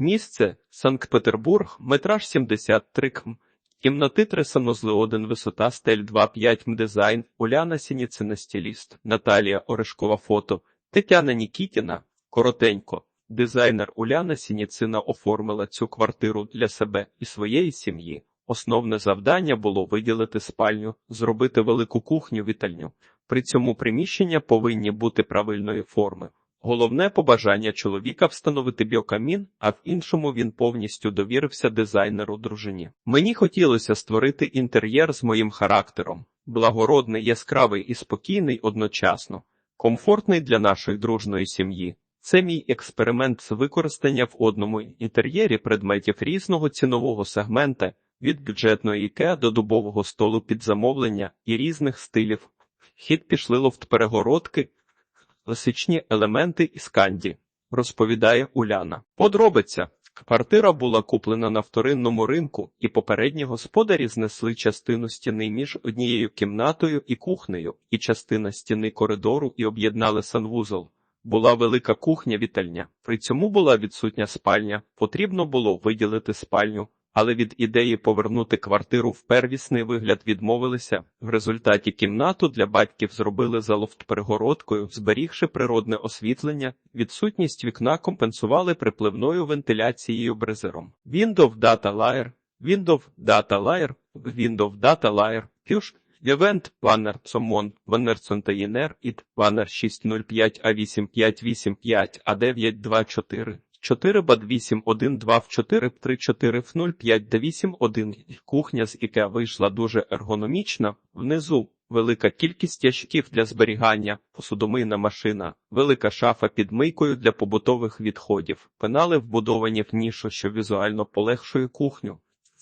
Місце Санкт-Петербург, метраж 73 км. Кімнати 3 санузли 1, висота стель 2,5 м дизайн, Уляна Сініцина стиліст, Наталія Орешкова фото, Тетяна Нікітіна, коротенько. Дизайнер Уляна Сініцина оформила цю квартиру для себе і своєї сім'ї. Основне завдання було виділити спальню, зробити велику кухню-вітальню. При цьому приміщення повинні бути правильної форми. Головне побажання чоловіка встановити біокамін, а в іншому він повністю довірився дизайнеру дружині. Мені хотілося створити інтер'єр з моїм характером, благородний, яскравий і спокійний одночасно, комфортний для нашої дружної сім'ї. Це мій експеримент з використання в одному інтер'єрі предметів різного цінового сегмента, від бюджетної IKEA до дубового столу під замовлення і різних стилів. В Хід пішли лофт-перегородки, класичні елементи і сканді, розповідає Уляна. Подробиця. Квартира була куплена на вторинному ринку, і попередні господарі знесли частину стіни між однією кімнатою і кухнею, і частина стіни коридору і об'єднали санвузол. Була велика кухня-вітальня. При цьому була відсутня спальня. Потрібно було виділити спальню, але від ідеї повернути квартиру в первісний вигляд відмовилися. В результаті кімнату для батьків зробили за лофт-перегородкою, зберігши природне освітлення, відсутність вікна компенсували припливною вентиляцією брезером. Windows Data Layer, Windows Data Layer, Windows Data Layer, Fusion, Event, Banner, Summon, Banner Container, IT, Banner 605 A8585 A924. 4 бад 8 1 2 в 4 3 4 в 0 5 д 8 1 Кухня з IKEA вийшла дуже ергономічна. Внизу велика кількість ящиків для зберігання, посудомийна машина, велика шафа під мийкою для побутових відходів, пенали вбудовані в нішу, що візуально полегшує кухню.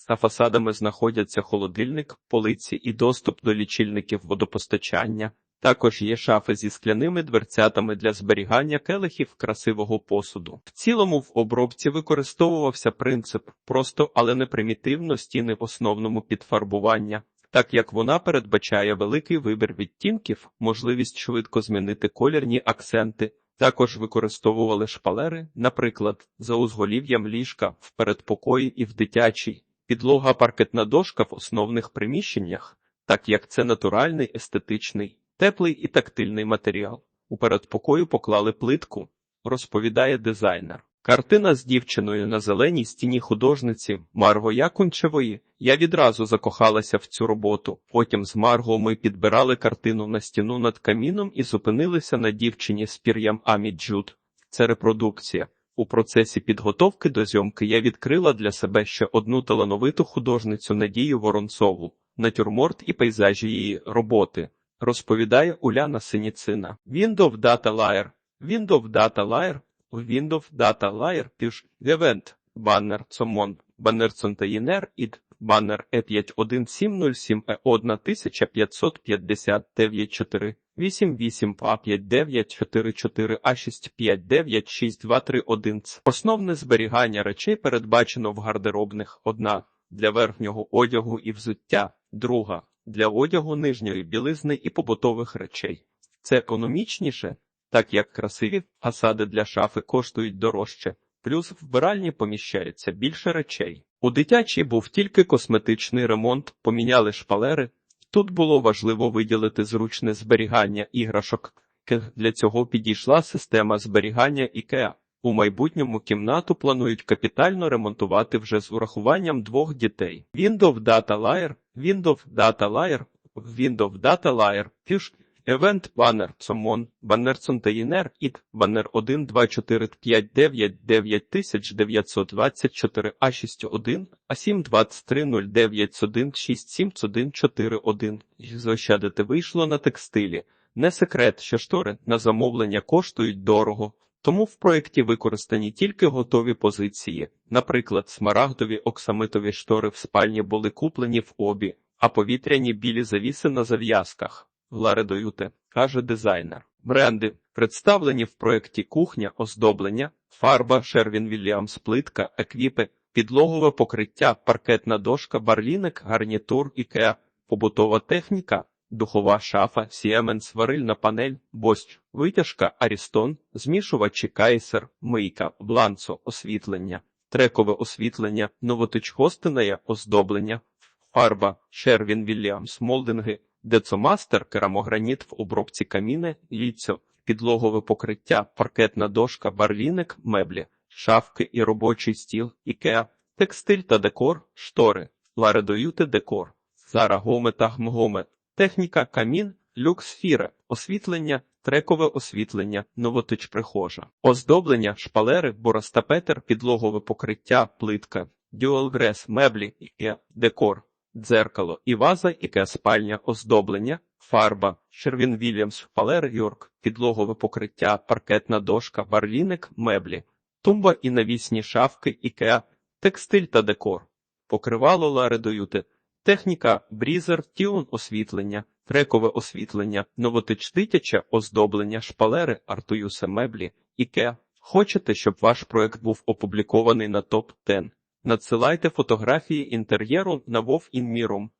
За фасадами знаходяться холодильник, полиці і доступ до лічильників водопостачання. Також є шафи зі скляними дверцятами для зберігання келихів красивого посуду. В цілому в обробці використовувався принцип просто, але не примітивно стіни в основному підфарбування, так як вона передбачає великий вибір відтінків, можливість швидко змінити колірні акценти. Також використовували шпалери, наприклад, за узголів'ям ліжка в передпокої і в дитячій, підлога паркетна дошка в основних приміщеннях, так як це натуральний естетичний. Теплий і тактильний матеріал. У передпокою поклали плитку, розповідає дизайнер. Картина з дівчиною на зеленій стіні художниці Марго Якунчевої. Я відразу закохалася в цю роботу. Потім з Марго ми підбирали картину на стіну над каміном і зупинилися на дівчині з пір'ям Амі Джуд. Це репродукція. У процесі підготовки до зйомки я відкрила для себе ще одну талановиту художницю Надію Воронцову, натюрморт і пейзажі її роботи розповідає Уляна Синіцина. Windows Data Layer. Windows Data Layer. Windows Data Layer піш Event. Баннер Цомон. Баннер Цонтаїнер ід. Баннер E51707 E1559 88 А5944 А65962331 Основне зберігання речей передбачено в гардеробних одна для верхнього одягу і взуття, друга для одягу нижньої білизни і побутових речей. Це економічніше, так як красиві фасади для шафи коштують дорожче, плюс в вбиральні поміщається більше речей. У дитячій був тільки косметичний ремонт, поміняли шпалери. Тут було важливо виділити зручне зберігання іграшок. Для цього підійшла система зберігання IKEA. У майбутньому кімнату планують капітально ремонтувати вже з урахуванням двох дітей. Windows Data Layer, Windows Data Layer, Windows Data Layer, Fusion, Event Banner, Summon, Banner Container, IT, Banner 1, 2, 4, 5, 9, 9924, A61, A7, 23, 09, 1, 6, 7, 1, 4, 1. Заощадити вийшло на текстилі. Не секрет, що штори на замовлення коштують дорого. Тому в проєкті використані тільки готові позиції. Наприклад, смарагдові оксамитові штори в спальні були куплені в обі, а повітряні білі завіси на зав'язках. Ларедоюте, каже дизайнер. Бренди представлені в проєкті кухня, оздоблення, фарба, Шервін Вільямс, плитка, еквіпи, підлогове покриття, паркетна дошка, барліник, гарнітур, ікеа, побутова техніка, духова шафа, Siemens, варильна панель, Bosch, витяжка, Арістон, змішувачі Кайсер, мийка, бланцо, освітлення. трекове освітлення, новотичхостине оздоблення, фарба, Шервін Вільямс, молдинги, децомастер, керамограніт в обробці каміни, ліцьо, підлогове покриття, паркетна дошка, барвінник, меблі, шафки і робочий стіл, ікеа, текстиль та декор, штори, ларедоюти декор, Зара Гоме та техніка, камін, люкс фіре, освітлення, трекове освітлення, новотич прихожа, оздоблення, шпалери, боростапетер, підлогове покриття, плитка, дюалгрес, меблі, ікеа, декор, дзеркало і ваза, іке спальня, оздоблення, фарба, Шервін Вільямс, шпалер Йорк, підлогове покриття, паркетна дошка, барвінник, меблі, тумба і навісні шафки, ікеа, текстиль та декор, покривало ларедоюти, техніка, брізер, тіон освітлення, трекове освітлення, новотичдитяче оздоблення, шпалери, артуюсе меблі, ікеа. Хочете, щоб ваш проект був опублікований на топ 10 Надсилайте фотографії інтер'єру на Вов Інмірум.